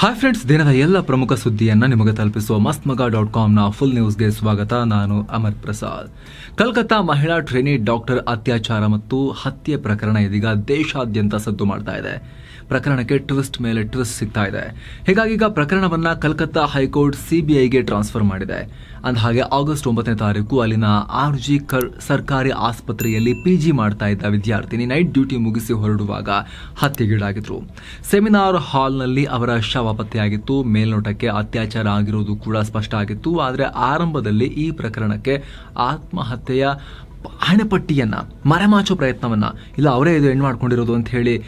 Hi friends ದಿನದ ಎಲ್ಲ ಪ್ರಮುಖ ಸುದ್ದಿಯನ್ನ ನಿಮಗೆ ತಲುಪಿಸುವ ಮಸ್ತ್ ಮಗ ಡಾಟ್ ಕಾಮ್ನ ಫುಲ್ ನ್ಯೂಸ್ಗೆ ಸ್ವಾಗತ. ನಾನು ಅಮರ್ ಪ್ರಸಾದ್. ಕಲ್ಕತ್ತಾ ಮಹಿಳಾ ಟ್ರೈನಿ ಡಾಕ್ಟರ್ ಅತ್ಯಾಚಾರ ಮತ್ತು ಹತ್ಯೆ ಪ್ರಕರಣ ಇದೀಗ ದೇಶಾದ್ಯಂತ ಸದ್ದು ಮಾಡ್ತಾ ಇದೆ. ಪ್ರಕರಣಕ್ಕೆ ಟ್ವಿಸ್ಟ್ ಮೇಲೆ ಟ್ವಿಸ್ಟ್ ಸಿಗ್ತಾ ಇದೆ. ಹೀಗಾಗಿ ಈಗ ಪ್ರಕರಣವನ್ನ ಕಲ್ಕತ್ತಾ ಹೈಕೋರ್ಟ್ ಸಿಬಿಐಗೆ ಟ್ರಾನ್ಸ್ಫರ್ ಮಾಡಿದೆ. ಅಂದ ಹಾಗೆ ಆಗಸ್ಟ್ ಒಂಬತ್ತನೇ ತಾರೀಕು ಅಲ್ಲಿನ ಆರ್ ಜಿ ಕರ್, ಸರ್ಕಾರಿ ಆಸ್ಪತ್ರೆಯಲ್ಲಿ ಪಿಜಿ ಮಾಡ್ತಾ ಇದ್ದ ವಿದ್ಯಾರ್ಥಿನಿ ನೈಟ್ ಡ್ಯೂಟಿ ಮುಗಿಸಿ ಹೊರಡುವಾಗ ಹತ್ಯೆಗೀಡಾಗಿದ್ರು. ಸೆಮಿನಾರ್ ಹಾಲ್ನಲ್ಲಿ ಅವರ ಶವ ಪತ್ತೆಯಾಗಿತ್ತು. ಮೇಲ್ನೋಟಕ್ಕೆ ಅತ್ಯಾಚಾರ ಆಗಿರೋದು ಕೂಡ ಸ್ಪಷ್ಟ ಆಗಿತ್ತು. ಆದರೆ ಆರಂಭದಲ್ಲಿ ಈ ಪ್ರಕರಣಕ್ಕೆ ಆತ್ಮಹತ್ಯೆಯ ಹಣೆಪಟ್ಟಿಯನ್ನ ಮರೆಮಾಚೋ ಪ್ರಯತ್ನವನ್ನು, ಇಲ್ಲ ಅವರೇ ಇದು ಹೆಣ್ಣು ಮಾಡ್ಕೊಂಡಿರೋದು ಅಂತ ಹೇಳಿ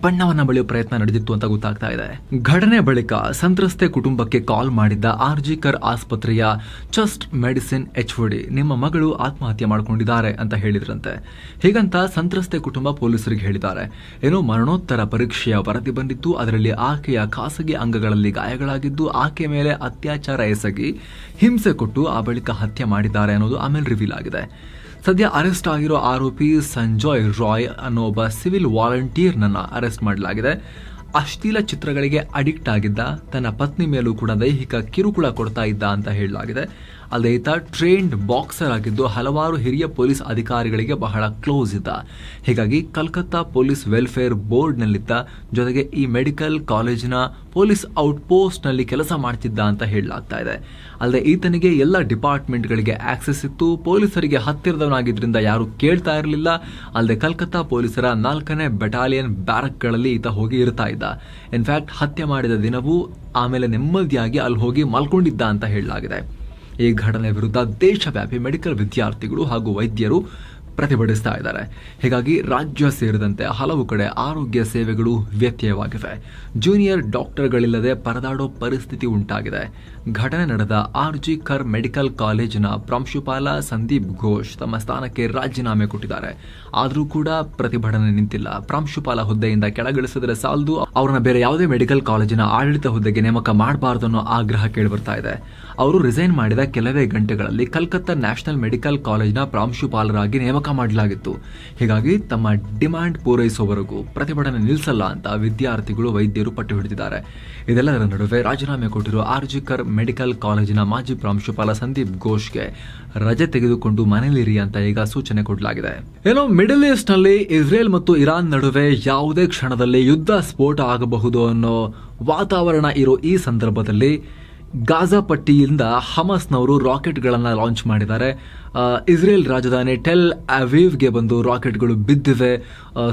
ಬಣ್ಣವನ್ನು ಬಳಿಯೋ ಪ್ರಯತ್ನ ನಡೆದಿತ್ತು ಅಂತ ಗೊತ್ತಾಗ್ತಾ ಇದೆ. ಘಟನೆ ಬಳಿಕ ಸಂತ್ರಸ್ತೆ ಕುಟುಂಬಕ್ಕೆ ಕಾಲ್ ಮಾಡಿದ್ದ ಆರ್ಜಿಕರ್ ಆಸ್ಪತ್ರೆಯ ಚಸ್ಟ್ ಮೆಡಿಸಿನ್ ಎಚ್ ನಿಮ್ಮ ಮಗಳು ಆತ್ಮಹತ್ಯೆ ಮಾಡ್ಕೊಂಡಿದ್ದಾರೆ ಅಂತ ಹೇಳಿದ್ರಂತೆ. ಹೀಗಂತ ಸಂತ್ರಸ್ತೆ ಕುಟುಂಬ ಪೊಲೀಸರಿಗೆ ಹೇಳಿದ್ದಾರೆ. ಏನೋ ಮರಣೋತ್ತರ ಪರೀಕ್ಷೆಯ ವರದಿ ಬಂದಿತ್ತು, ಅದರಲ್ಲಿ ಆಕೆಯ ಖಾಸಗಿ ಅಂಗಗಳಲ್ಲಿ ಗಾಯಗಳಾಗಿದ್ದು, ಆಕೆ ಮೇಲೆ ಅತ್ಯಾಚಾರ ಎಸಗಿ ಹಿಂಸೆ ಕೊಟ್ಟು ಆ ಬಳಿಕ ಹತ್ಯೆ ಮಾಡಿದ್ದಾರೆ ಅನ್ನೋದು ಆಮೇಲೆ ರಿವೀಲ್ ಆಗಿದೆ. ಸದ್ಯ ಅರೆಸ್ಟ್ ಆಗಿರೋ ಆರೋಪಿ ಸಂಜಯ್ ರಾಯ್ ಅನ್ನೋ ಒಬ್ಬ ಸಿವಿಲ್ ವಾಲಂಟಿಯರ್ನನ್ನು ಅರೆಸ್ಟ್ ಮಾಡಲಾಗಿದೆ. ಅಶ್ಲೀಲ ಚಿತ್ರಗಳಿಗೆ ಅಡಿಕ್ಟ್ ಆಗಿದ್ದ ತನ್ನ ಪತ್ನಿ ಮೇಲೂ ಕೂಡ ದೈಹಿಕ ಕಿರುಕುಳ ಕೊಡ್ತಾ ಇದ್ದ ಅಂತ ಹೇಳಲಾಗಿದೆ. ಅಲ್ಲದೆ ಈತ ಟ್ರೈನ್ಡ್ ಬಾಕ್ಸರ್ ಆಗಿದ್ದು ಹಲವಾರು ಹಿರಿಯ ಪೊಲೀಸ್ ಅಧಿಕಾರಿಗಳಿಗೆ ಬಹಳ ಕ್ಲೋಸ್ ಇದ್ದ. ಹೀಗಾಗಿ ಕಲ್ಕತ್ತಾ ಪೊಲೀಸ್ ವೆಲ್ಫೇರ್ ಬೋರ್ಡ್ನಲ್ಲಿದ್ದ ಜೊತೆಗೆ ಈ ಮೆಡಿಕಲ್ ಕಾಲೇಜಿನ ಪೊಲೀಸ್ ಔಟ್ಪೋಸ್ಟ್ನಲ್ಲಿ ಕೆಲಸ ಮಾಡ್ತಿದ್ದ ಅಂತ ಹೇಳಲಾಗ್ತಾ ಇದೆ. ಅಲ್ಲದೆ ಈತನಿಗೆ ಎಲ್ಲ ಡಿಪಾರ್ಟ್ಮೆಂಟ್ಗಳಿಗೆ ಆಕ್ಸೆಸ್ ಇತ್ತು. ಪೊಲೀಸರಿಗೆ ಹತ್ತಿರದವನಾಗಿದ್ದರಿಂದ ಯಾರು ಕೇಳ್ತಾ ಇರಲಿಲ್ಲ. ಅಲ್ಲದೆ ಕಲ್ಕತ್ತಾ ಪೊಲೀಸರ ನಾಲ್ಕನೇ ಬೆಟಾಲಿಯನ್ ಬ್ಯಾರಕ್ಗಳಲ್ಲಿ ಈತ ಹೋಗಿ ಇರ್ತಾ ಇದ್ದ. ಇನ್ಫ್ಯಾಕ್ಟ್ ಹತ್ಯೆ ಮಾಡಿದ ದಿನವೂ ಆಮೇಲೆ ನೆಮ್ಮದಿಯಾಗಿ ಅಲ್ಲಿ ಹೋಗಿ ಮಲ್ಕೊಂಡಿದ್ದ ಅಂತ ಹೇಳಲಾಗಿದೆ. ಈ ಘಟನೆ ವಿರುದ್ಧ ದೇಶವ್ಯಾಪಿ ಮೆಡಿಕಲ್ ವಿದ್ಯಾರ್ಥಿಗಳು ಹಾಗೂ ವೈದ್ಯರು ಪ್ರತಿಭಟಿಸ್ತಾ ಇದ್ದಾರೆ. ಹೀಗಾಗಿ ರಾಜ್ಯ ಸೇರಿದಂತೆ ಹಲವು ಕಡೆ ಆರೋಗ್ಯ ಸೇವೆಗಳು ವ್ಯತ್ಯಯವಾಗಿವೆ. ಜೂನಿಯರ್ ಡಾಕ್ಟರ್ಗಳಿಲ್ಲದೆ ಪರದಾಡೋ ಪರಿಸ್ಥಿತಿ ಉಂಟಾಗಿದೆ. ಘಟನೆ ನಡೆದ ಆರ್ ಜಿ ಕರ್ ಮೆಡಿಕಲ್ ಕಾಲೇಜಿನ ಪ್ರಾಂಶುಪಾಲ ಸಂದೀಪ್ ಘೋಷ್ ತಮ್ಮ ಸ್ಥಾನಕ್ಕೆ ರಾಜೀನಾಮೆ ಕೊಟ್ಟಿದ್ದಾರೆ. ಆದರೂ ಕೂಡ ಪ್ರತಿಭಟನೆ ನಿಂತಿಲ್ಲ. ಪ್ರಾಂಶುಪಾಲ ಹುದ್ದೆಯಿಂದ ಕೆಳಗಿಳಿಸಿದರೆ ಸಾಲದು, ಅವರನ್ನ ಬೇರೆ ಯಾವುದೇ ಮೆಡಿಕಲ್ ಕಾಲೇಜಿನ ಆಡಳಿತ ಹುದ್ದೆಗೆ ನೇಮಕ ಮಾಡಬಾರದು ಅನ್ನೋ ಆಗ್ರಹ ಕೇಳಿಬರ್ತಾ ಇದೆ. ಅವರು ರಿಸೈನ್ ಮಾಡಿದ ಕೆಲವೇ ಗಂಟೆಗಳಲ್ಲಿ ಕಲ್ಕತ್ತಾ ನ್ಯಾಷನಲ್ ಮೆಡಿಕಲ್ ಕಾಲೇಜಿನ ಪ್ರಾಂಶುಪಾಲರಾಗಿ ನೇಮಕ ಮಾಡಲಾಗಿತ್ತು. ಹೀಗಾಗಿ ತಮ್ಮ ಡಿಮ್ಯಾಂಡ್ ಪೂರೈಸುವವರೆಗೂ ಪ್ರತಿಭಟನೆ ನಿಲ್ಲಿಸಲ್ಲ ಅಂತ ವಿದ್ಯಾರ್ಥಿಗಳು ವೈದ್ಯರು ಪಟ್ಟು ಹಿಡಿದಿದ್ದಾರೆ. ಇದೆಲ್ಲದರ ನಡುವೆ ರಾಜೀನಾಮೆ ಕೊಟ್ಟಿರುವ ಆರ್ಜಿಕರ್ ಮೆಡಿಕಲ್ ಕಾಲೇಜಿನ ಮಾಜಿ ಪ್ರಾಂಶುಪಾಲ ಸಂದೀಪ್ ಘೋಷ್ಗೆ ರಜೆ ತೆಗೆದುಕೊಂಡು ಮನೆಯಲ್ಲಿರಿ ಅಂತ ಈಗ ಸೂಚನೆ ಕೊಡಲಾಗಿದೆ. ಏನೋ ಮಿಡಲ್ ಈಸ್ಟ್ನಲ್ಲಿ ಇಸ್ರೇಲ್ ಮತ್ತು ಇರಾನ್ ನಡುವೆ ಯಾವುದೇ ಕ್ಷಣದಲ್ಲಿ ಯುದ್ಧ ಸ್ಫೋಟ ಆಗಬಹುದು ಅನ್ನೋ ವಾತಾವರಣ ಇರೋ ಈ ಸಂದರ್ಭದಲ್ಲಿ ಗಾಜಾ ಪಟ್ಟಿಯಿಂದ ಹಮಸ್ನವರು ರಾಕೆಟ್ಗಳನ್ನು ಲಾಂಚ್ ಮಾಡಿದ್ದಾರೆ. ಇಸ್ರೇಲ್ ರಾಜಧಾನಿ ಟೆಲ್ ಅವೀವ್ಗೆ ಬಂದು ರಾಕೆಟ್ಗಳು ಬಿದ್ದಿವೆ.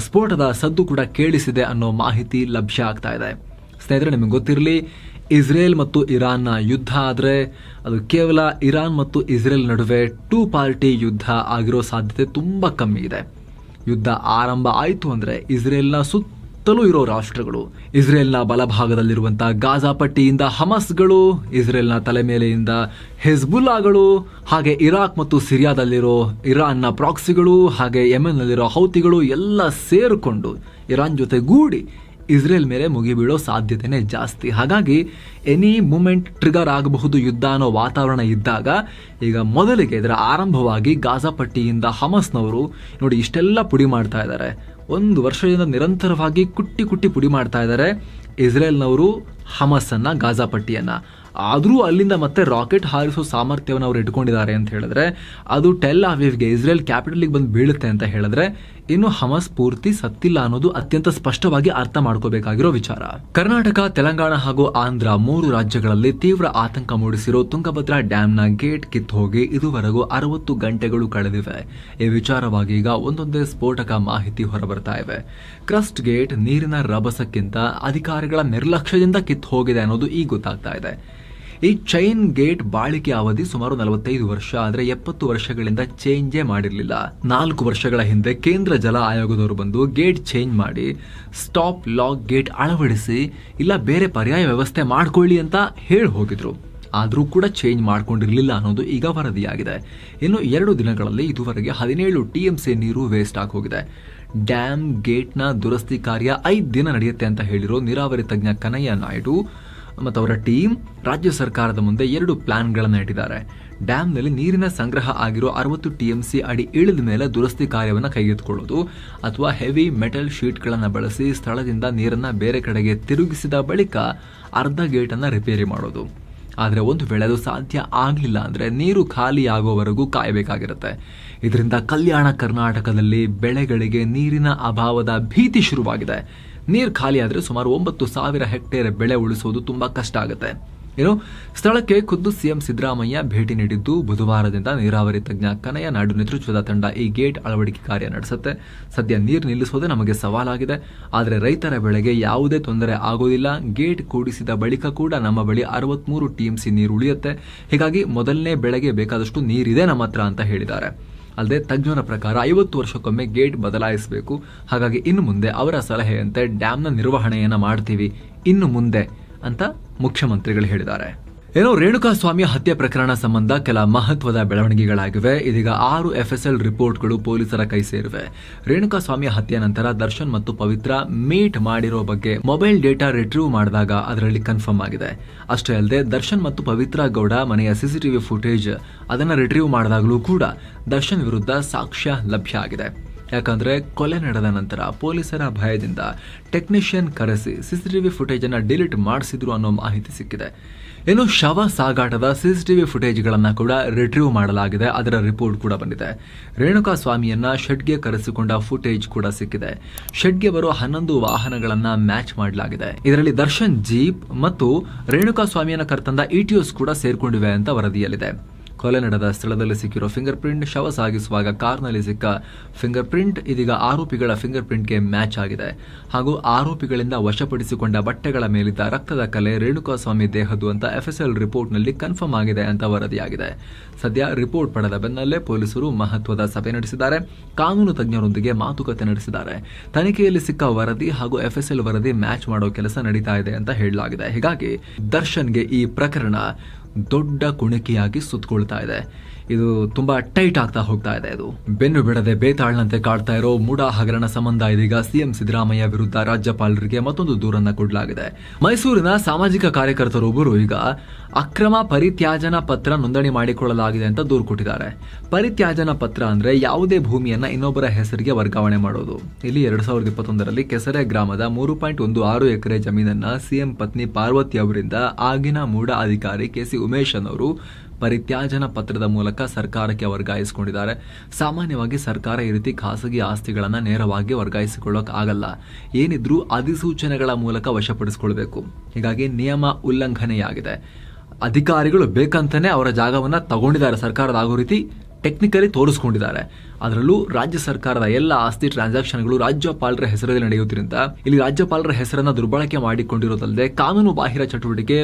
ಸ್ಫೋಟದ ಸದ್ದು ಕೂಡ ಕೇಳಿಸಿದೆ ಅನ್ನೋ ಮಾಹಿತಿ ಲಭ್ಯ ಆಗ್ತಾ ಇದೆ. ಸ್ನೇಹಿತರೆ, ನಿಮಗೆ ಗೊತ್ತಿರಲಿ ಇಸ್ರೇಲ್ ಮತ್ತು ಇರಾನ್ನ ಯುದ್ಧ ಆದರೆ ಅದು ಕೇವಲ ಇರಾನ್ ಮತ್ತು ಇಸ್ರೇಲ್ ನಡುವೆ ಟೂ ಪಾರ್ಟಿ ಯುದ್ಧ ಆಗಿರೋ ಸಾಧ್ಯತೆ ತುಂಬ ಕಮ್ಮಿ ಇದೆ. ಯುದ್ಧ ಆರಂಭ ಆಯಿತು ಅಂದರೆ ಇಸ್ರೇಲ್ನ ಸುತ್ತಲೂ ಇರೋ ರಾಷ್ಟ್ರಗಳು, ಇಸ್ರೇಲ್ನ ಬಲಭಾಗದಲ್ಲಿರುವಂಥ ಗಾಜಾ ಪಟ್ಟಿಯಿಂದ ಹಮಸ್ಗಳು, ಇಸ್ರೇಲ್ನ ತಲೆ ಮೇಲೆಯಿಂದ ಹೆಜ್ಬುಲ್ಲಾಗಳು, ಹಾಗೆ ಇರಾಕ್ ಮತ್ತು ಸಿರಿಯಾದಲ್ಲಿರೋ ಇರಾನ್ನ ಪ್ರಾಕ್ಸಿಗಳು, ಹಾಗೆ ಯಮೆನ್ನಲ್ಲಿರೋ ಹೌತಿಗಳು ಎಲ್ಲ ಸೇರಿಕೊಂಡು ಇರಾನ್ ಜೊತೆ ಗೂಡಿ ಇಸ್ರೇಲ್ ಮೇಲೆ ಮುಗಿಬೀಳೋ ಸಾಧ್ಯತೆನೇ ಜಾಸ್ತಿ. ಹಾಗಾಗಿ ಎನಿ ಮೂಮೆಂಟ್ ಟ್ರಿಗರ್ ಆಗಬಹುದು ಯುದ್ಧ ಅನ್ನೋ ವಾತಾವರಣ ಇದ್ದಾಗ ಈಗ ಮೊದಲಿಗೆ ಇದರ ಆರಂಭವಾಗಿ ಗಾಜಾ ಪಟ್ಟಿಯಿಂದ ಹಮಸ್ನವರು ನೋಡಿ ಇಷ್ಟೆಲ್ಲ ಪುಡಿ ಮಾಡ್ತಾ ಇದ್ದಾರೆ. ಒಂದು ವರ್ಷದಿಂದ ನಿರಂತರವಾಗಿ ಕುಟ್ಟಿ ಕುಟ್ಟಿ ಪುಡಿ ಮಾಡ್ತಾ ಇದ್ದಾರೆ ಇಸ್ರೇಲ್ನವರು ಗಾಜಾ ಪಟ್ಟಿಯನ್ನ. ಆದರೂ ಅಲ್ಲಿಂದ ಮತ್ತೆ ರಾಕೆಟ್ ಹಾರಿಸೋ ಸಾಮರ್ಥ್ಯವನ್ನು ಅವರು ಇಟ್ಕೊಂಡಿದ್ದಾರೆ ಅಂತ ಹೇಳಿದ್ರೆ, ಅದು ಟೆಲ್ ಅವಿವ್ಗೆ ಇಸ್ರೇಲ್ ಕ್ಯಾಪಿಟಲ್ಗೆ ಬಂದು ಬೀಳುತ್ತೆ ಅಂತ ಹೇಳಿದ್ರೆ, ಇನ್ನು ಹಮಸ್ ಪೂರ್ತಿ ಸತ್ತಿಲ್ಲ ಅನ್ನೋದು ಅತ್ಯಂತ ಸ್ಪಷ್ಟವಾಗಿ ಅರ್ಥ ಮಾಡ್ಕೋಬೇಕಾಗಿರೋ ವಿಚಾರ. ಕರ್ನಾಟಕ, ತೆಲಂಗಾಣ ಹಾಗೂ ಆಂಧ್ರ ಮೂರು ರಾಜ್ಯಗಳಲ್ಲಿ ತೀವ್ರ ಆತಂಕ ಮೂಡಿಸಿರೋ ತುಂಗಭದ್ರಾ ಡ್ಯಾಮ್ನ ಗೇಟ್ ಕಿತ್ತು ಹೋಗಿ ಇದುವರೆಗೂ ಅರವತ್ತು ಗಂಟೆಗಳು ಕಳೆದಿವೆ. ಈ ವಿಚಾರವಾಗಿ ಈಗ ಒಂದೊಂದೇ ಸ್ಫೋಟಕ ಮಾಹಿತಿ ಹೊರಬರ್ತಾ ಇವೆ. ಕ್ರಸ್ಟ್ ಗೇಟ್ ನೀರಿನ ರಭಸಕ್ಕಿಂತ ಅಧಿಕಾರಿಗಳ ನಿರ್ಲಕ್ಷ್ಯದಿಂದ ಕಿತ್ತು ಹೋಗಿದೆ ಅನ್ನೋದು ಈಗ ಗೊತ್ತಾಗ್ತಾ ಇದೆ. ಈ ಚೈನ್ ಗೇಟ್ ಬಾಳಿಕೆ ಅವಧಿ ಸುಮಾರು ನಲವತ್ತೈದು ವರ್ಷ, ಆದರೆ ಎಪ್ಪತ್ತು ವರ್ಷಗಳಿಂದ ಚೇಂಜೇ ಮಾಡಿರಲಿಲ್ಲ. ನಾಲ್ಕು ವರ್ಷಗಳ ಹಿಂದೆ ಕೇಂದ್ರ ಜಲ ಆಯೋಗದವರು ಬಂದು ಗೇಟ್ ಚೇಂಜ್ ಮಾಡಿ ಸ್ಟಾಪ್ ಲಾಕ್ ಗೇಟ್ ಅಳವಡಿಸಿ, ಇಲ್ಲ ಬೇರೆ ಪರ್ಯಾಯ ವ್ಯವಸ್ಥೆ ಮಾಡ್ಕೊಳ್ಳಿ ಅಂತ ಹೇಳಿ ಹೋಗಿದ್ರು. ಆದರೂ ಕೂಡ ಚೇಂಜ್ ಮಾಡ್ಕೊಂಡಿರಲಿಲ್ಲ ಅನ್ನೋದು ಈಗ ವರದಿಯಾಗಿದೆ. ಇನ್ನು ಎರಡು ದಿನಗಳಲ್ಲಿ ಇದುವರೆಗೆ ಹದಿನೇಳು ಟಿ ಎಂ ಸಿ ನೀರು ವೇಸ್ಟ್ ಆಗೋಗಿದೆ. ಡ್ಯಾಮ್ ಗೇಟ್ನ ದುರಸ್ತಿ ಕಾರ್ಯ ಐದು ದಿನ ನಡೆಯುತ್ತೆ ಅಂತ ಹೇಳಿರೋ ನೀರಾವರಿ ತಜ್ಞ ಕನಯ್ಯ ನಾಯ್ಡು ಮತ್ತು ಅವರ ಟೀಮ್ ರಾಜ್ಯ ಸರ್ಕಾರದ ಮುಂದೆ ಎರಡು ಪ್ಲಾನ್ಗಳನ್ನು ಇಟ್ಟಿದ್ದಾರೆ. ಡ್ಯಾಮ್ನಲ್ಲಿ ನೀರಿನ ಸಂಗ್ರಹ ಆಗಿರೋ ಅರವತ್ತು ಟಿ ಎಂ ಸಿ ಅಡಿ ಇಳಿದ ಮೇಲೆ ದುರಸ್ತಿ ಕಾರ್ಯವನ್ನು ಕೈಗೆತ್ತಿಕೊಳ್ಳೋದು ಅಥವಾ ಹೆವಿ ಮೆಟಲ್ ಶೀಟ್ಗಳನ್ನು ಬಳಸಿ ಸ್ಥಳದಿಂದ ನೀರನ್ನು ಬೇರೆ ಕಡೆಗೆ ತಿರುಗಿಸಿದ ಬಳಿಕ ಅರ್ಧ ಗೇಟನ್ನು ರಿಪೇರಿ ಮಾಡೋದು. ಆದರೆ ಒಂದು ವೇಳೆ ಅದು ಸಾಧ್ಯ ಆಗಲಿಲ್ಲ ಅಂದರೆ ನೀರು ಖಾಲಿಯಾಗೋವರೆಗೂ ಕಾಯಬೇಕಾಗಿರುತ್ತೆ. ಇದರಿಂದ ಕಲ್ಯಾಣ ಕರ್ನಾಟಕದಲ್ಲಿ ಬೆಳೆಗಳಿಗೆ ನೀರಿನ ಅಭಾವದ ಭೀತಿ ಶುರುವಾಗಿದೆ. ನೀರು ಖಾಲಿ ಸುಮಾರು ಒಂಬತ್ತು ಸಾವಿರ ಹೆಕ್ಟೇರ್ ಬೆಳೆ ಉಳಿಸೋದು ತುಂಬಾ ಕಷ್ಟ ಆಗುತ್ತೆ. ಏನು, ಸ್ಥಳಕ್ಕೆ ಖುದ್ದು ಸಿಎಂ ಸಿದ್ದರಾಮಯ್ಯ ಭೇಟಿ ನೀಡಿದ್ದು ಬುಧವಾರದಿಂದ ನೀರಾವರಿ ತಜ್ಞ ಕನಯ್ಯ ನಾಡು ನೇತೃತ್ವದ ತಂಡ ಈ ಗೇಟ್ ಅಳವಡಿಕೆ ಕಾರ್ಯ ನಡೆಸುತ್ತೆ. ಸದ್ಯ ನೀರು ನಿಲ್ಲಿಸೋದೇ ನಮಗೆ ಸವಾಲಾಗಿದೆ. ಆದರೆ ರೈತರ ಬೆಳೆಗೆ ಯಾವುದೇ ತೊಂದರೆ ಆಗೋದಿಲ್ಲ. ಗೇಟ್ ಕೂಡಿಸಿದ ಬಳಿಕ ಕೂಡ ನಮ್ಮ ಬಳಿ ಅರವತ್ಮೂರು ಟಿಎಂಸಿ ನೀರು ಉಳಿಯುತ್ತೆ. ಹೀಗಾಗಿ ಮೊದಲನೇ ಬೆಳೆಗೆ ಬೇಕಾದಷ್ಟು ನೀರಿದೆ ನಮ್ಮ ಹತ್ರ ಅಂತ ಹೇಳಿದ್ದಾರೆ. ಅಲ್ಲದೆ ತಜ್ಞರ ಪ್ರಕಾರ ಐವತ್ತು ವರ್ಷಕ್ಕೊಮ್ಮೆ ಗೇಟ್ ಬದಲಾಯಿಸಬೇಕು. ಹಾಗಾಗಿ ಇನ್ನು ಮುಂದೆ ಅವರ ಸಲಹೆಯಂತೆ ಡ್ಯಾಮ್ನ ನಿರ್ವಹಣೆಯನ್ನು ಮಾಡ್ತೀವಿ. ಇನ್ನು ಮುಂದೆ ಅಂತ ಮುಖ್ಯಮಂತ್ರಿಗಳು ಹೇಳಿದ್ದಾರೆ. ಏನೋ ರೇಣುಕಾಸ್ವಾಮಿ ಹತ್ಯೆ ಪ್ರಕರಣ ಸಂಬಂಧ ಕೆಲ ಮಹತ್ವದ ಬೆಳವಣಿಗೆಗಳಾಗಿವೆ. ಇದೀಗ ಆರು ಎಫ್ಎಸ್ಎಲ್ ರಿಪೋರ್ಟ್ಗಳು ಪೊಲೀಸರ ಕೈ ಸೇರಿವೆ. ರೇಣುಕಾಸ್ವಾಮಿ ಹತ್ಯೆ ನಂತರ ದರ್ಶನ್ ಮತ್ತು ಪವಿತ್ರ ಮೀಟ್ ಮಾಡಿರೋ ಬಗ್ಗೆ ಮೊಬೈಲ್ ಡೇಟಾ ರಿಟ್ರೀವ್ ಮಾಡಿದಾಗ ಅದರಲ್ಲಿ ಕನ್ಫರ್ಮ್ ಆಗಿದೆ. ಅಷ್ಟೇ ಅಲ್ಲದೆ ದರ್ಶನ್ ಮತ್ತು ಪವಿತ್ರ ಗೌಡ ಮನೆಯ ಸಿಸಿಟಿವಿ ಫುಟೇಜ್ ಅದನ್ನು ರಿಟ್ರೀವ್ ಮಾಡಿದಾಗಲೂ ಕೂಡ ದರ್ಶನ್ ವಿರುದ್ಧ ಸಾಕ್ಷ್ಯ ಲಭ್ಯ ಆಗಿದೆ. ಯಾಕಂದ್ರೆ ಕೊಲೆ ನಡೆದ ನಂತರ ಪೊಲೀಸರ ಭಯದಿಂದ ಟೆಕ್ನಿಷಿಯನ್ ಕರೆಸಿ ಸಿಸಿಟಿವಿ ಫುಟೇಜ್ ಅನ್ನ ಡಿಲೀಟ್ ಮಾಡಿಸಿದ್ರು ಅನ್ನೋ ಮಾಹಿತಿ ಸಿಕ್ಕಿದೆ. ಇನ್ನು ಶವ ಸಾಗಾಟದ ಸಿಸಿಟಿವಿ ಫುಟೇಜ್ಗಳನ್ನು ಕೂಡ ರಿಟ್ರೀವ್ ಮಾಡಲಾಗಿದೆ. ಅದರ ರಿಪೋರ್ಟ್ ಕೂಡ ಬಂದಿದೆ. ರೇಣುಕಾ ಸ್ವಾಮಿಯನ್ನ ಶೆಡ್ಗೆ ಕರೆಸಿಕೊಂಡ ಫುಟೇಜ್ ಕೂಡ ಸಿಕ್ಕಿದೆ. ಶೆಡ್ಗೆ ಬರುವ ಹನ್ನೊಂದು ವಾಹನಗಳನ್ನ ಮ್ಯಾಚ್ ಮಾಡಲಾಗಿದೆ. ಇದರಲ್ಲಿ ದರ್ಶನ್ ಜೀಪ್ ಮತ್ತು ರೇಣುಕಾ ಸ್ವಾಮಿಯನ್ನ ಕರೆತಂದ ಇಟಿಯೋಸ್ ಕೂಡ ಸೇರ್ಕೊಂಡಿವೆ ಅಂತ ವರದಿಯಲ್ಲಿದೆ. ಕೊಲೆ ನಡೆದ ಸ್ಥಳದಲ್ಲಿ ಸಿಕ್ಕಿರೋ ಫಿಂಗರ್ ಪ್ರಿಂಟ್ ಶವ ಸಾಗಿಸುವಾಗ ಕಾರ್ನಲ್ಲಿ ಸಿಕ್ಕ ಫಿಂಗರ್ ಪ್ರಿಂಟ್ ಇದೀಗ ಆರೋಪಿಗಳ ಫಿಂಗರ್ ಪ್ರಿಂಟ್ಗೆ ಮ್ಯಾಚ್ ಆಗಿದೆ. ಹಾಗೂ ಆರೋಪಿಗಳಿಂದ ವಶಪಡಿಸಿಕೊಂಡ ಬಟ್ಟೆಗಳ ಮೇಲಿದ್ದ ರಕ್ತದ ಕಲೆ ರೇಣುಕಾಸ್ವಾಮಿ ದೇಹದ್ದು ಅಂತ ಎಫ್ಎಸ್ಎಲ್ ರಿಪೋರ್ಟ್ನಲ್ಲಿ ಕನ್ಫರ್ಮ್ ಆಗಿದೆ ಅಂತ ವರದಿಯಾಗಿದೆ. ಸದ್ಯ ರಿಪೋರ್ಟ್ ಪಡೆದ ಬೆನ್ನಲ್ಲೇ ಪೊಲೀಸರು ಮಹತ್ವದ ಸಭೆ ನಡೆಸಿದ್ದಾರೆ. ಕಾನೂನು ತಜ್ಞರೊಂದಿಗೆ ಮಾತುಕತೆ ನಡೆಸಿದ್ದಾರೆ. ತನಿಖೆಯಲ್ಲಿ ಸಿಕ್ಕ ವರದಿ ಹಾಗೂ ಎಫ್ಎಸ್ಎಲ್ ವರದಿ ಮ್ಯಾಚ್ ಮಾಡೋ ಕೆಲಸ ನಡೀತಾ ಇದೆ ಅಂತ ಹೇಳಲಾಗಿದೆ. ಹೀಗಾಗಿ ದರ್ಶನ್ಗೆ ಈ ಪ್ರಕರಣ ದೊಡ್ಡ ಕುಣಿಕೆಯಾಗಿ ಸುತ್ತಕೊಳ್ತಾ ಇದೆ. ಇದು ತುಂಬಾ ಟೈಟ್ ಆಗ್ತಾ ಹೋಗ್ತಾ ಇದೆ ಇದು. ಬೆನ್ನು ಬಿಡದೆ ಬೇತಾಳ್ನಂತೆ ಕಾಡ್ತಾ ಇರೋ ಮೂಡ ಹಗರಣ ಸಂಬಂಧ ಇದೀಗ ಸಿಎಂ ಸಿದ್ದರಾಮಯ್ಯ ವಿರುದ್ಧ ರಾಜ್ಯಪಾಲರಿಗೆ ಮತ್ತೊಂದು ದೂರನ್ನ ಕೊಡಲಾಗಿದೆ. ಮೈಸೂರಿನ ಸಾಮಾಜಿಕ ಕಾರ್ಯಕರ್ತರೊಬ್ಬರು ಈಗ ಅಕ್ರಮ ಪರಿತ್ಯಾಜನ ಪತ್ರ ನೋಂದಣಿ ಮಾಡಿಕೊಳ್ಳಲಾಗಿದೆ ಅಂತ ದೂರು ಕೊಟ್ಟಿದ್ದಾರೆ. ಪರಿತ್ಯಾಜನ ಪತ್ರ ಅಂದ್ರೆ ಯಾವುದೇ ಭೂಮಿಯನ್ನ ಇನ್ನೊಬ್ಬರ ಹೆಸರಿಗೆ ವರ್ಗಾವಣೆ ಮಾಡೋದು. ಇಲ್ಲಿ ಎರಡ್ ಸಾವಿರದ ಇಪ್ಪತ್ತೊಂದರಲ್ಲಿ ಕೆಸರೆ ಗ್ರಾಮದ ಮೂರು ಪಾಯಿಂಟ್ ಒಂದು ಆರು ಎಕರೆ ಜಮೀನನ್ನ ಸಿಎಂ ಪತ್ನಿ ಪಾರ್ವತಿ ಅವರಿಂದ ಆಗಿನ ಮೂಡ ಅಧಿಕಾರಿ ಕೆಸಿ ಉಮೇಶ್ ಅನ್ನೋರು ಪರಿತ್ಯಾಜನ ಪತ್ರದ ಮೂಲಕ ಸರ್ಕಾರಕ್ಕೆ ವರ್ಗಾಯಿಸಿಕೊಂಡಿದ್ದಾರೆ. ಸಾಮಾನ್ಯವಾಗಿ ಸರ್ಕಾರ ಈ ರೀತಿ ಖಾಸಗಿ ಆಸ್ತಿಗಳನ್ನು ನೇರವಾಗಿ ವರ್ಗಾಯಿಸಿಕೊಳ್ಳೋಕೆ ಆಗಲ್ಲ. ಏನಿದ್ರೂ ಅಧಿಸೂಚನೆಗಳ ಮೂಲಕ ವಶಪಡಿಸಿಕೊಳ್ಬೇಕು. ಹೀಗಾಗಿ ನಿಯಮ ಉಲ್ಲಂಘನೆಯಾಗಿದೆ. ಅಧಿಕಾರಿಗಳು ಬೇಕಂತಾನೆ ಅವರ ಜಾಗವನ್ನು ತಗೊಂಡಿದ್ದಾರೆ. ಸರ್ಕಾರದ ಆಗೋ ರೀತಿ ಟೆಕ್ನಿಕಲಿ ತೋರಿಸ್ಕೊಂಡಿದ್ದಾರೆ. ಅದರಲ್ಲೂ ರಾಜ್ಯ ಸರ್ಕಾರದ ಎಲ್ಲ ಆಸ್ತಿ ಟ್ರಾನ್ಸಾಕ್ಷನ್ಗಳು ರಾಜ್ಯಪಾಲರ ಹೆಸರಲ್ಲಿ ನಡೆಯುವುದರಿಂದ ಇಲ್ಲಿ ರಾಜ್ಯಪಾಲರ ಹೆಸರನ್ನ ದುರ್ಬಳಕೆ ಮಾಡಿಕೊಂಡಿರೋದಲ್ಲದೆ ಕಾನೂನು ಬಾಹಿರ ಚಟುವಟಿಕೆ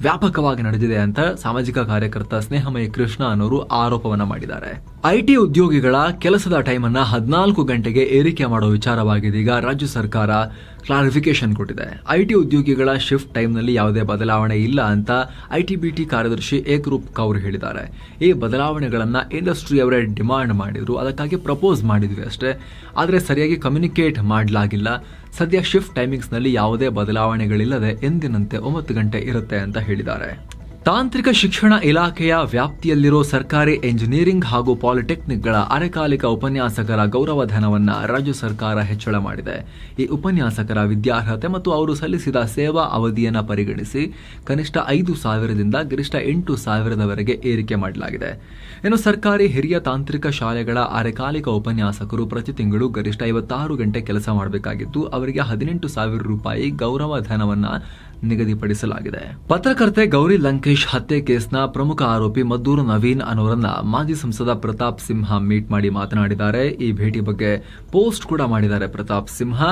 ವ್ಯಾಪಕವಾಗಿ ನಡೆದಿದೆ ಅಂತ ಸಾಮಾಜಿಕ ಕಾರ್ಯಕರ್ತ ಸ್ನೇಹಮಯಿ ಕೃಷ್ಣ ಅನ್ನೋರು ಆರೋಪವನ್ನ ಮಾಡಿದ್ದಾರೆ. ಐಟಿ ಉದ್ಯೋಗಿಗಳ ಕೆಲಸದ ಟೈಮ್ ಅನ್ನ ಹದಿನಾಲ್ಕು ಗಂಟೆಗೆ ಏರಿಕೆ ಮಾಡೋ ವಿಚಾರವಾಗಿದೆ. ಈಗ ರಾಜ್ಯ ಸರ್ಕಾರ ಕ್ಲಾರಿಫಿಕೇಶನ್ ಕೊಟ್ಟಿದೆ. ಐಟಿ ಉದ್ಯೋಗಿಗಳ ಶಿಫ್ಟ್ ಟೈಮ್ನಲ್ಲಿ ಯಾವುದೇ ಬದಲಾವಣೆ ಇಲ್ಲ ಅಂತ ಐಟಿ ಬಿಟಿ ಕಾರ್ಯದರ್ಶಿ ಏಕರೂಪ್ ಕೌರ್ ಹೇಳಿದ್ದಾರೆ. ಈ ಬದಲಾವಣೆಗಳನ್ನು ಇಂಡಸ್ಟ್ರಿ ಅವರೇ ಡಿಮಾಂಡ್ ಮಾಡಿದ್ರು. ಅದಕ್ಕಾಗಿ ಪ್ರಪೋಸ್ ಮಾಡಿದ್ವಿ ಅಷ್ಟೇ. ಆದರೆ ಸರಿಯಾಗಿ ಕಮ್ಯುನಿಕೇಟ್ ಮಾಡಲಾಗಿಲ್ಲ. ಸದ್ಯ ಶಿಫ್ಟ್ ಟೈಮಿಂಗ್ಸ್ನಲ್ಲಿ ಯಾವುದೇ ಬದಲಾವಣೆಗಳಿಲ್ಲದೆ ಎಂದಿನಂತೆ ಒಂಬತ್ತು ಗಂಟೆ ಇರುತ್ತೆ ಅಂತ ಹೇಳಿದ್ದಾರೆ. ತಾಂತ್ರಿಕ ಶಿಕ್ಷಣ ಇಲಾಖೆಯ ವ್ಯಾಪ್ತಿಯಲ್ಲಿರೋ ಸರ್ಕಾರಿ ಎಂಜಿನಿಯರಿಂಗ್ ಹಾಗೂ ಪಾಲಿಟೆಕ್ನಿಕ್ಗಳ ಅರೆಕಾಲಿಕ ಉಪನ್ಯಾಸಕರ ಗೌರವಧನವನ್ನು ರಾಜ್ಯ ಸರ್ಕಾರ ಹೆಚ್ಚಳ ಮಾಡಿದೆ. ಈ ಉಪನ್ಯಾಸಕರ ವಿದ್ಯಾರ್ಹತೆ ಮತ್ತು ಅವರು ಸಲ್ಲಿಸಿದ ಸೇವಾ ಅವಧಿಯನ್ನು ಪರಿಗಣಿಸಿ ಕನಿಷ್ಠ ಐದು ಸಾವಿರದಿಂದ ಗರಿಷ್ಠ ಎಂಟು ಸಾವಿರದವರೆಗೆ ಏರಿಕೆ ಮಾಡಲಾಗಿದೆ. ಇನ್ನು ಸರ್ಕಾರಿ ಹಿರಿಯ ತಾಂತ್ರಿಕ ಶಾಲೆಗಳ ಅರೆಕಾಲಿಕ ಉಪನ್ಯಾಸಕರು ಪ್ರತಿ ತಿಂಗಳು ಗರಿಷ್ಠ ಐವತ್ತಾರು ಗಂಟೆ ಕೆಲಸ ಮಾಡಬೇಕಾಗಿದ್ದು, ಅವರಿಗೆ ಹದಿನೆಂಟು ಸಾವಿರ ರೂಪಾಯಿ ಗೌರವ ಧನವನ್ನ ನಿಗದಿಪಡಿಸಲಾಗಿದೆ. ಪತ್ರಕರ್ತೆ ಗೌರಿ ಲಂಕೇಶ್ ಹತ್ಯೆ ಕೇಸ್ನ ಪ್ರಮುಖ ಆರೋಪಿ ಮದ್ದೂರು ನವೀನ್ ಅನ್ನೋರನ್ನ ಮಾಜಿ ಸಂಸದ ಪ್ರತಾಪ್ ಸಿಂಹ ಮೀಟ್ ಮಾಡಿ ಮಾತನಾಡಿದ್ದಾರೆ. ಈ ಭೇಟಿ ಬಗ್ಗೆ ಪೋಸ್ಟ್ ಕೂಡ ಮಾಡಿದ್ದಾರೆ ಪ್ರತಾಪ್ ಸಿಂಹ.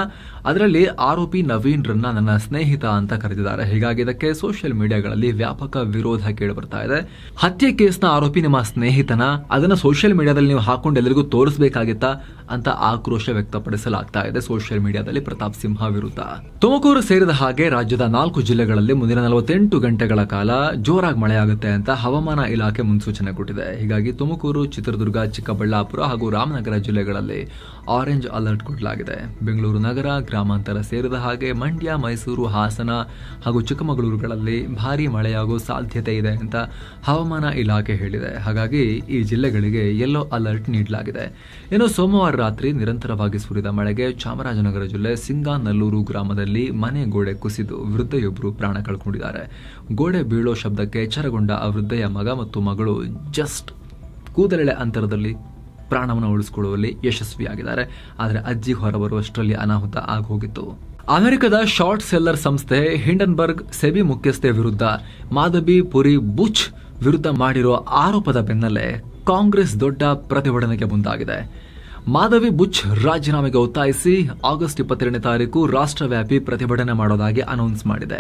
ಅದರಲ್ಲಿ ಆರೋಪಿ ನವೀನ್ ರನ್ನ ನನ್ನ ಸ್ನೇಹಿತ ಅಂತ ಕರೆದಿದ್ದಾರೆ. ಹೀಗಾಗಿ ಇದಕ್ಕೆ ಸೋಷಿಯಲ್ ಮೀಡಿಯಾಗಳಲ್ಲಿ ವ್ಯಾಪಕ ವಿರೋಧ ಕೇಳಿ ಬರ್ತಾ ಇದೆ. ಹತ್ಯೆ ಕೇಸ್ನ ಆರೋಪಿ ನಿಮ್ಮ ಸ್ನೇಹಿತನ? ಅದನ್ನ ಸೋಷಿಯಲ್ ಮೀಡಿಯಾದಲ್ಲಿ ನೀವು ಹಾಕೊಂಡು ಎಲ್ಲರಿಗೂ ತೋರಿಸಬೇಕಾಗಿತ್ತಾ? ಅಂತ ಆಕ್ರೋಶ ವ್ಯಕ್ತಪಡಿಸಲಾಗ್ತಾ ಇದೆ ಸೋಷಿಯಲ್ ಮೀಡಿಯಾದಲ್ಲಿ ಪ್ರತಾಪ್ ಸಿಂಹ ವಿರುದ್ಧ. ತುಮಕೂರು ಸೇರಿದ ಹಾಗೆ ರಾಜ್ಯದ ನಾಲ್ಕು ಜಿಲ್ಲೆಗಳಲ್ಲಿ ಮುಂದಿನ ನಲವತ್ತೆಂಟು ಗಂಟೆಗಳ ಕಾಲ ಜೋರಾಗಿ ಮಳೆಯಾಗುತ್ತೆ ಅಂತ ಹವಾಮಾನ ಇಲಾಖೆ ಮುನ್ಸೂಚನೆ ಕೊಟ್ಟಿದೆ. ಹೀಗಾಗಿ ತುಮಕೂರು, ಚಿತ್ರದುರ್ಗ, ಚಿಕ್ಕಬಳ್ಳಾಪುರ ಹಾಗೂ ರಾಮನಗರ ಜಿಲ್ಲೆಗಳಲ್ಲಿ ಆರೆಂಜ್ ಅಲರ್ಟ್ ಕೊಡಲಾಗಿದೆ. ಬೆಂಗಳೂರು ನಗರ, ಗ್ರಾಮಾಂತರ ಸೇರಿದ ಹಾಗೆ ಮಂಡ್ಯ, ಮೈಸೂರು, ಹಾಸನ ಹಾಗೂ ಚಿಕ್ಕಮಗಳೂರುಗಳಲ್ಲಿ ಭಾರೀ ಮಳೆಯಾಗುವ ಸಾಧ್ಯತೆ ಇದೆ ಅಂತ ಹವಾಮಾನ ಇಲಾಖೆ ಹೇಳಿದೆ. ಹಾಗಾಗಿ ಈ ಜಿಲ್ಲೆಗಳಿಗೆ ಯೆಲ್ಲೋ ಅಲರ್ಟ್ ನೀಡಲಾಗಿದೆ. ಇನ್ನು ಸೋಮವಾರ ರಾತ್ರಿ ನಿರಂತರವಾಗಿ ಸುರಿದ ಮಳೆಗೆ ಚಾಮರಾಜನಗರ ಜಿಲ್ಲೆ ಸಿಂಗಾನಲ್ಲೂರು ಗ್ರಾಮದಲ್ಲಿ ಮನೆ ಗೋಡೆ ಕುಸಿದು ವೃದ್ಧೆಯೊಬ್ಬರು ಪ್ರಾಣ ಕಳ್ಕೊಂಡಿದ್ದಾರೆ. ಗೋಡೆ ಬೀಳೋ ಶಬ್ದಕ್ಕೆ ಎಚ್ಚರಗೊಂಡ ಆ ವೃದ್ಧೆಯ ಮಗ ಮತ್ತು ಮಗಳು ಜಸ್ಟ್ ಕೂದಲೆಳೆ ಅಂತರದಲ್ಲಿ ಪ್ರಾಣವನ್ನು ಉಳಿಸಿಕೊಳ್ಳುವಲ್ಲಿ ಯಶಸ್ವಿಯಾಗಿದ್ದಾರೆ. ಆದರೆ ಅಜ್ಜಿ ಹೊರಬರುವಷ್ಟರಲ್ಲಿ ಅನಾಹುತ ಆಗೋಗಿತ್ತು. ಅಮೆರಿಕದ ಶಾರ್ಟ್ ಸೆಲ್ಲರ್ ಸಂಸ್ಥೆ ಹಿಂಡನ್ಬರ್ಗ್ ಸೆಬಿ ಮುಖ್ಯಸ್ಥೆ ವಿರುದ್ಧ ಮಾಧಬಿ ಪುರಿ ಬುಚ್ ವಿರುದ್ಧ ಮಾಡಿರೋ ಆರೋಪದ ಬೆನ್ನಲ್ಲೇ ಕಾಂಗ್ರೆಸ್ ದೊಡ್ಡ ಪ್ರತಿಭಟನೆಗೆ ಮುಂದಾಗಿದೆ. ಮಾಧವಿ ಬುಚ್ ರಾಜೀನಾಮೆಗೆ ಒತ್ತಾಯಿಸಿ ಆಗಸ್ಟ್ ಇಪ್ಪತ್ತೆರಡನೇ ತಾರೀಕು ರಾಷ್ಟ್ರವ್ಯಾಪಿ ಪ್ರತಿಭಟನೆ ಮಾಡೋದಾಗಿ ಅನೌನ್ಸ್ ಮಾಡಿದೆ.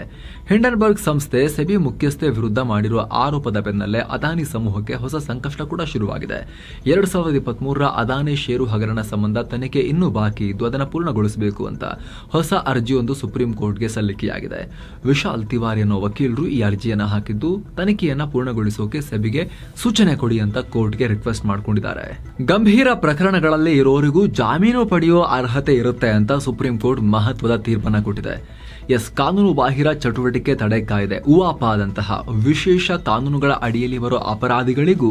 ಹಿಂಡನ್ಬರ್ಗ್ ಸಂಸ್ಥೆ ಸೆಬಿ ಮುಖ್ಯಸ್ಥೆ ವಿರುದ್ಧ ಮಾಡಿರುವ ಆರೋಪದ ಬೆನ್ನಲ್ಲೇ ಅದಾನಿ ಸಮೂಹಕ್ಕೆ ಹೊಸ ಸಂಕಷ್ಟ ಕೂಡ ಶುರುವಾಗಿದೆ. ಎರಡು ಸಾವಿರದ ಇಪ್ಪತ್ಮೂರರ ಅದಾನಿ ಷೇರು ಹಗರಣ ಸಂಬಂಧ ತನಿಖೆ ಇನ್ನೂ ಬಾಕಿ ಇದ್ದು ಅದನ್ನು ಪೂರ್ಣಗೊಳಿಸಬೇಕು ಅಂತ ಹೊಸ ಅರ್ಜಿಯೊಂದು ಸುಪ್ರೀಂ ಕೋರ್ಟ್ಗೆ ಸಲ್ಲಿಕೆಯಾಗಿದೆ. ವಿಶಾಲ್ ತಿವಾರಿ ಅನ್ನೋ ವಕೀಲರು ಈ ಅರ್ಜಿಯನ್ನು ಹಾಕಿದ್ದು ತನಿಖೆಯನ್ನ ಪೂರ್ಣಗೊಳಿಸೋಕೆ ಸೆಬಿಗೆ ಸೂಚನೆ ಕೊಡಿ ಅಂತ ಕೋರ್ಟ್ಗೆ ರಿಕ್ವೆಸ್ಟ್ ಮಾಡಿಕೊಂಡಿದ್ದಾರೆ. ಗಂಭೀರ ಪ್ರಕರಣಗಳಲ್ಲಿ ಇರೋರಿಗೂ ಜಾಮೀನು ಪಡೆಯೋ ಅರ್ಹತೆ ಇರುತ್ತೆ ಅಂತ ಸುಪ್ರೀಂ ಕೋರ್ಟ್ ಮಹತ್ವದ ತೀರ್ಪನ್ನ ಕೊಟ್ಟಿದೆ. ಎಸ್, ಕಾನೂನು ಬಾಹಿರ ಚಟುವಟಿಕೆ ತಡೆ ಕಾಯ್ದೆ ಉವಾಪಾದಂತಹ ವಿಶೇಷ ಕಾನೂನುಗಳ ಅಡಿಯಲ್ಲಿ ಬರೋ ಅಪರಾಧಿಗಳಿಗೂ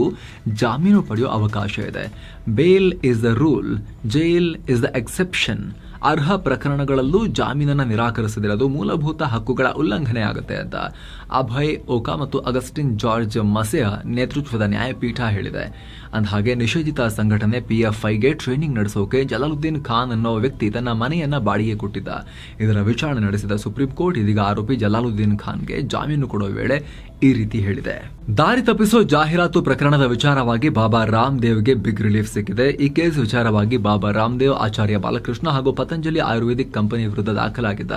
ಜಾಮೀನು ಪಡೆಯುವ ಅವಕಾಶ ಇದೆ bail is the rule jail is the exception ಅರ್ಹ ಪ್ರಕರಣಗಳಲ್ಲೂ ಜಾಮೀನನ್ನು ನಿರಾಕರಿಸದಿರೋದು ಮೂಲಭೂತ ಹಕ್ಕುಗಳ ಉಲ್ಲಂಘನೆ ಆಗುತ್ತೆ ಅಂತ. ಅಭಯ್ ಓಕಾ ಮತ್ತು ಅಗಸ್ಟಿನ್ ಜಾರ್ಜ್ ಮಸೆಯ ನೇತೃತ್ವದ ನ್ಯಾಯಪೀಠ ಹೇಳಿದೆ. ಅಂದಹಾಗೆ ನಿಷೇಧಿತ ಸಂಘಟನೆ ಪಿಎಫ್ಐಗೆ ಟ್ರೈನಿಂಗ್ ನಡೆಸೋಕೆ ಜಲಾಲುದ್ದೀನ್ ಖಾನ್ ಅನ್ನೋ ವ್ಯಕ್ತಿ ತನ್ನ ಮನೆಯನ್ನ ಬಾಡಿಗೆ ಕೊಟ್ಟಿದ್ದ. ಇದರ ವಿಚಾರಣೆ ನಡೆಸಿದ ಸುಪ್ರೀಂ ಕೋರ್ಟ್ ಇದೀಗ ಆರೋಪಿ ಜಲಾಲುದ್ದೀನ್ ಖಾನ್ಗೆ ಜಾಮೀನು ಕೊಡುವ ವೇಳೆ ಈ ರೀತಿ ಹೇಳಿದೆ. ದಾರಿ ತಪ್ಪಿಸೋ ಜಾಹೀರಾತು ಪ್ರಕರಣದ ವಿಚಾರವಾಗಿ ಬಾಬಾ ರಾಮ್ ದೇವ್ಗೆ ಬಿಗ್ ರಿಲೀಫ್ ಸಿಕ್ಕಿದೆ. ಈ ಕೇಸ್ ವಿಚಾರವಾಗಿ ಬಾಬಾ ರಾಮದೇವ್, ಆಚಾರ್ಯ ಬಾಲಕೃಷ್ಣ ಹಾಗೂ ಪತಂಜಲಿ ಆಯುರ್ವೇದಿಕ್ ಕಂಪನಿ ವಿರುದ್ಧ ದಾಖಲಾಗಿದ್ದ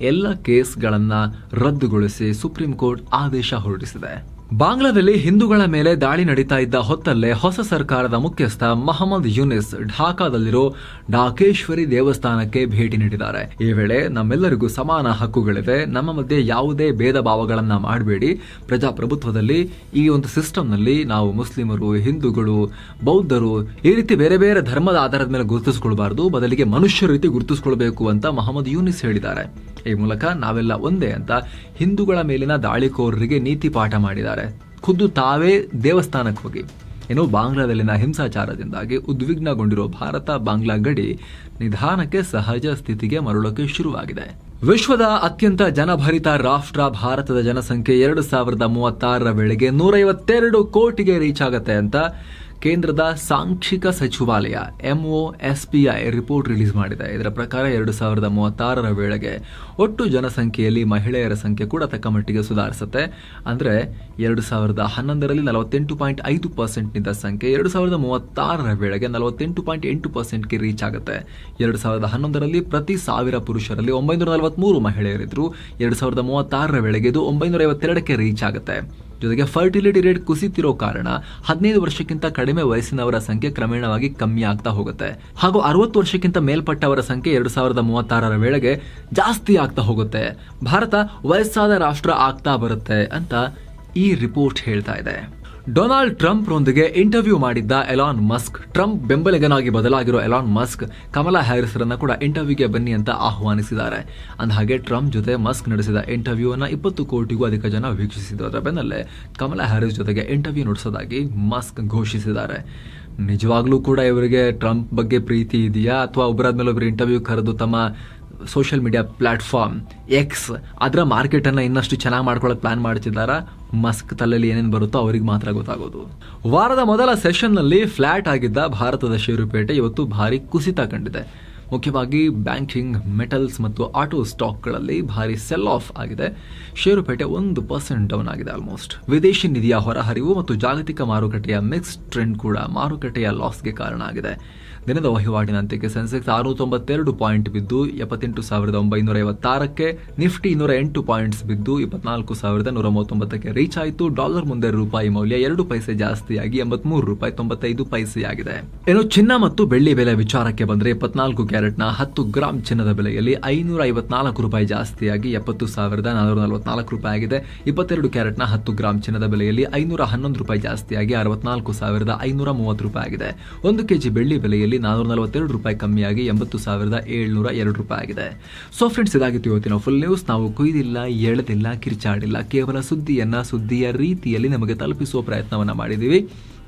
ಎಲ್ಲ ಕೇಸ್ಗಳನ್ನು ರದ್ದುಗೊಳಿಸಿ ಸುಪ್ರೀಂ ಕೋರ್ಟ್ ಆದೇಶ ಹೊರಡಿಸಿದೆ. ಬಾಂಗ್ಲಾದಲ್ಲಿ ಹಿಂದೂಗಳ ಮೇಲೆ ದಾಳಿ ನಡೀತಾ ಇದ್ದ ಹೊತ್ತಲ್ಲೇ ಹೊಸ ಸರ್ಕಾರದ ಮುಖ್ಯಸ್ಥ ಮಹಮ್ಮದ್ ಯುನಿಸ್ ಢಾಕಾದಲ್ಲಿರೋ ಢಾಕೇಶ್ವರಿ ದೇವಸ್ಥಾನಕ್ಕೆ ಭೇಟಿ ನೀಡಿದ್ದಾರೆ. ಈ ವೇಳೆ ನಮ್ಮೆಲ್ಲರಿಗೂ ಸಮಾನ ಹಕ್ಕುಗಳಿವೆ. ನಮ್ಮ ಮಧ್ಯೆ ಯಾವುದೇ ಭೇದ ಭಾವಗಳನ್ನ ಮಾಡಬೇಡಿ. ಪ್ರಜಾಪ್ರಭುತ್ವದಲ್ಲಿ ಈ ಒಂದು ಸಿಸ್ಟಮ್ನಲ್ಲಿ ನಾವು ಮುಸ್ಲಿಮರು, ಹಿಂದೂಗಳು, ಬೌದ್ಧರು ಈ ರೀತಿ ಬೇರೆ ಬೇರೆ ಧರ್ಮದ ಆಧಾರದ ಮೇಲೆ ಗುರುತಿಸಿಕೊಳ್ಬಾರ್ದು. ಬದಲಿಗೆ ಮನುಷ್ಯ ರೀತಿ ಗುರುತಿಸಿಕೊಳ್ಬೇಕು ಅಂತ ಮಹಮ್ಮದ್ ಯೂನಿಸ್ ಹೇಳಿದ್ದಾರೆ. ಈ ಮೂಲಕ ನಾವೆಲ್ಲ ಒಂದೇ ಅಂತ ಹಿಂದೂಗಳ ಮೇಲಿನ ದಾಳಿಕೋರರಿಗೆ ನೀತಿ ಪಾಠ ಮಾಡಿದ್ದಾರೆ. ಖುದ್ದು ತಾವೇ ದೇವಸ್ಥಾನಕ್ಕೆ ಹೋಗಿ. ಏನು ಬಾಂಗ್ಲಾದಲ್ಲಿನ ಹಿಂಸಾಚಾರದಿಂದಾಗಿ ಉದ್ವಿಗ್ನಗೊಂಡಿರೋ ಭಾರತ ಬಾಂಗ್ಲಾ ಗಡಿ ನಿಧಾನಕ್ಕೆ ಸಹಜ ಸ್ಥಿತಿಗೆ ಮರಳೋಕೆ ಶುರುವಾಗಿದೆ. ವಿಶ್ವದ ಅತ್ಯಂತ ಜನಭರಿತ ರಾಷ್ಟ್ರ ಭಾರತದ ಜನಸಂಖ್ಯೆ ಎರಡು ಸಾವಿರದ ಮೂವತ್ತಾರರ ವೇಳೆಗೆ ನೂರೈವತ್ತೆರಡು ಕೋಟಿಗೆ ರೀಚ್ ಆಗುತ್ತೆ ಅಂತ ಕೇಂದ್ರದ ಸಾಂಖ್ಯಿಕ ಸಚಿವಾಲಯ ಎಂಒ ಎಸ್ಪಿಐ ರಿಪೋರ್ಟ್ ರಿಲೀಸ್ ಮಾಡಿದೆ. ಇದರ ಪ್ರಕಾರ ಎರಡು ಸಾವಿರದ ಮೂವತ್ತಾರರ ವೇಳೆಗೆ ಒಟ್ಟು ಜನಸಂಖ್ಯೆಯಲ್ಲಿ ಮಹಿಳೆಯರ ಸಂಖ್ಯೆ ಕೂಡ ತಕ್ಕ ಮಟ್ಟಿಗೆ ಸುಧಾರಿಸುತ್ತೆ. ಅಂದರೆ ಎರಡು ಸಾವಿರದ ಹನ್ನೊಂದರಲ್ಲಿ ನಲವತ್ತೆಂಟು ಪಾಯಿಂಟ್ ಐದು ಪರ್ಸೆಂಟ್ನಿಂದ ಸಂಖ್ಯೆ ಎರಡು ಸಾವಿರದ ಮೂವತ್ತಾರರ ವೇಳೆಗೆ ನಲವತ್ತೆಂಟು ಪಾಯಿಂಟ್ ಎಂಟು ಪರ್ಸೆಂಟ್ಗೆ ರೀಚ್ ಆಗುತ್ತೆ. ಎರಡು ಸಾವಿರದ ಹನ್ನೊಂದರಲ್ಲಿ ಪ್ರತಿ ಸಾವಿರ ಪುರುಷರಲ್ಲಿ ಒಂಬೈನೂರ ನಲವತ್ತ್ಮೂರು ಮಹಿಳೆಯರಿದ್ದರು ಎರಡು ಸಾವಿರದ ಮೂವತ್ತಾರರ ವೇಳೆಗೆ ಇದು ಒಂಬೈನೂರ ಐವತ್ತೆರಡಕ್ಕೆ ರೀಚ್ ಆಗುತ್ತೆ. ಜೊತೆಗೆ ಫರ್ಟಿಲಿಟಿ ರೇಟ್ ಕುಸಿತಿರೋ ಕಾರಣ ಹದಿನೈದು ವರ್ಷಕ್ಕಿಂತ ಕಡಿಮೆ ವಯಸ್ಸಿನವರ ಸಂಖ್ಯೆ ಕ್ರಮೇಣವಾಗಿ ಕಮ್ಮಿ ಆಗ್ತಾ ಹೋಗುತ್ತೆ. ಹಾಗೂ ಅರವತ್ತು ವರ್ಷಕ್ಕಿಂತ ಮೇಲ್ಪಟ್ಟವರ ಸಂಖ್ಯೆ ಎರಡು ಸಾವಿರದ ಮೂವತ್ತಾರರ ವೇಳೆಗೆ ಜಾಸ್ತಿ ಆಗ್ತಾ ಹೋಗುತ್ತೆ. ಭಾರತ ವಯಸ್ಸಾದ ರಾಷ್ಟ್ರ ಆಗ್ತಾ ಬರುತ್ತೆ ಅಂತ ಈ ರಿಪೋರ್ಟ್ ಹೇಳ್ತಾ ಇದೆ. ಡೊನಾಲ್ಡ್ ಟ್ರಂಪ್ ರೊಂದಿಗೆ ಇಂಟರ್ವ್ಯೂ ಮಾಡಿದ್ದ ಎಲಾನ್ ಮಸ್ಕ್, ಟ್ರಂಪ್ ಬೆಂಬಲಿಗನಾಗಿ ಬದಲಾಗಿರೋ ಎಲಾನ್ ಮಸ್ಕ್, ಕಮಲಾ ಹ್ಯಾರಿಸ್ ರನ್ನ ಕೂಡ ಇಂಟರ್ವ್ಯೂಗೆ ಬನ್ನಿ ಅಂತ ಆಹ್ವಾನಿಸಿದ್ದಾರೆ. ಅಂದಹಾಗೆ ಟ್ರಂಪ್ ಜೊತೆ ಮಸ್ಕ್ ನಡೆಸಿದ ಇಂಟರ್ವ್ಯೂ ಅನ್ನ ಇಪ್ಪತ್ತು ಕೋಟಿಗೂ ಅಧಿಕ ಜನ ವೀಕ್ಷಿಸಿದ್ರು ಬೆನ್ನಲ್ಲೇ ಕಮಲಾ ಹ್ಯಾರಿಸ್ ಜೊತೆಗೆ ಇಂಟರ್ವ್ಯೂ ನಡೆಸೋದಾಗಿ ಮಸ್ಕ್ ಘೋಷಿಸಿದ್ದಾರೆ. ನಿಜವಾಗ್ಲೂ ಕೂಡ ಇವರಿಗೆ ಟ್ರಂಪ್ ಬಗ್ಗೆ ಪ್ರೀತಿ ಇದೆಯಾ? ಅಥವಾ ಒಬ್ಬರಾದ್ಮೇಲೆ ಒಬ್ಬರು ಇಂಟರ್ವ್ಯೂ ಕರೆದು ತಮ್ಮ ಸೋಷಿಯಲ್ ಮೀಡಿಯಾ ಪ್ಲಾಟ್ಫಾರ್ಮ್ ಎಕ್ಸ್ ಅದರ ಮಾರ್ಕೆಟನ್ನು ಇನ್ನಷ್ಟು ಚೆನ್ನಾಗಿ ಮಾಡ್ಕೊಳ್ಳೋಕೆ ಪ್ಲಾನ್ ಮಾಡ್ತಿದ್ದಾರಾ ಮಸ್ಕ್ ತಲೆಯಲ್ಲಿ ಏನೇನು ಬರುತ್ತೋ ಅವ್ರಿಗೆ ಮಾತ್ರ ಗೊತ್ತಾಗೋದು. ವಾರದ ಮೊದಲ ಸೆಷನ್ನಲ್ಲಿ ಫ್ಲಾಟ್ ಆಗಿದ್ದ ಭಾರತದ ಷೇರುಪೇಟೆ ಇವತ್ತು ಭಾರಿ ಕುಸಿತ ಕಂಡಿದೆ. ಮುಖ್ಯವಾಗಿ ಬ್ಯಾಂಕಿಂಗ್, ಮೆಟಲ್ಸ್ ಮತ್ತು ಆಟೋ ಸ್ಟಾಕ್ಗಳಲ್ಲಿ ಭಾರಿ ಸೆಲ್ ಆಫ್ ಆಗಿದೆ. ಷೇರುಪೇಟೆ ಒಂದು ಪರ್ಸೆಂಟ್ ಡೌನ್ ಆಗಿದೆ ಆಲ್ಮೋಸ್ಟ್ ವಿದೇಶಿ ನಿಧಿಯ ಹೊರಹರಿವು ಮತ್ತು ಜಾಗತಿಕ ಮಾರುಕಟ್ಟೆಯ ಮಿಕ್ಸ್ ಟ್ರೆಂಡ್ ಕೂಡ ಮಾರುಕಟ್ಟೆಯ ಲಾಸ್ಗೆ ಕಾರಣ ಆಗಿದೆ. ದಿನದ ವಹಿವಾಟಿನ ಸೆನ್ಸೆಕ್ಸ್ ಆರುನೂರ ತೊಂಬತ್ತೆರಡು ಪಾಯಿಂಟ್ ಬಿದ್ದು ಎಪ್ಪತ್ತೆಂಟು ಸಾವಿರದ ಒಂಬೈನೂರ ಐವತ್ತಾರಕ್ಕೆ ನಿಫ್ಟಿ ಇನ್ನೂರ ಎಂಟು ಪಾಯಿಂಟ್ಸ್ ಬಿದ್ದು ಇಪ್ಪತ್ನಾಲ್ಕು ಸಾವಿರದ ನೂರ ಮೂವತ್ತೊಂಬತ್ತಕ್ಕೆ ರೀಚ್ ಆಯಿತು. ಡಾಲರ್ ಮುಂದೆ ರೂಪಾಯಿ ಮೌಲ್ಯ ಎರಡು ಪೈಸೆ ಜಾಸ್ತಿಯಾಗಿ ಎಂಬತ್ಮೂರು ರೂಪಾಯಿ ತೊಂಬತ್ತೈದು ಪೈಸೆಯಾಗಿದೆ. ಇನ್ನು ಚಿನ್ನ ಮತ್ತು ಬೆಳ್ಳಿ ಬೆಲೆ ವಿಚಾರಕ್ಕೆ ಬಂದರೆ ಇಪ್ಪತ್ನಾಲ್ಕು ಕ್ಯಾರೆಟ್ನ ಹತ್ತು ಗ್ರಾಂ ಚಿನ್ನದ ಬೆಲೆಯಲ್ಲಿ ಐನೂರ ಐವತ್ನಾಲ್ಕು ರೂಪಾಯಿ ಜಾಸ್ತಿಯಾಗಿ ಎಪ್ಪತ್ತು ಸಾವಿರದ ನಾನೂರ ನಲವತ್ನಾಲ್ಕು ರೂಪಾಯಿ ಆಗಿದೆ. ಇಪ್ಪತ್ತೆರಡು ಕ್ಯಾರೆಟ್ನ ಹತ್ತು ಗ್ರಾಂ ಚಿನ್ನದ ಬೆಲೆಯಲ್ಲಿ ಐನೂರ ಹನ್ನೊಂದು ರೂಪಾಯಿ ಜಾಸ್ತಿಯಾಗಿ ಅರವತ್ನಾಲ್ಕು ಸಾವಿರದ ಐನೂರ ಮೂವತ್ತು ರೂಪಾಯಿ ಆಗಿದೆ. ಒಂದು ಕೆಜಿ ಬೆಳ್ಳಿ ಬೆಲೆಯಲ್ಲಿ ನಾನೂರ ನಲವತ್ತೆರಡು ರೂಪಾಯಿ ಕಮ್ಮಿಯಾಗಿ ಎಂಬತ್ತು ಸಾವಿರದ ಏಳ್ನೂರ ಎರಡು ರೂಪಾಯಿ ಆಗಿದೆ. ಸೊ ಫ್ರೆಂಡ್ಸ್ ಇದಾಗಿತ್ತು ಇವತ್ತಿನ ಫುಲ್ ನ್ಯೂಸ್ ನಾವು ಕೊಯ್ದಿಲ್ಲ, ಎಳೆದಿಲ್ಲ, ಕಿರ್ಚಾಡಿಲ್ಲ. ಕೇವಲ ಸುದ್ದಿಯನ್ನ ಸುದ್ದಿಯ ರೀತಿಯಲ್ಲಿ ನಮಗೆ ತಲುಪಿಸುವ ಪ್ರಯತ್ನವನ್ನ ಮಾಡಿದ್ದೀವಿ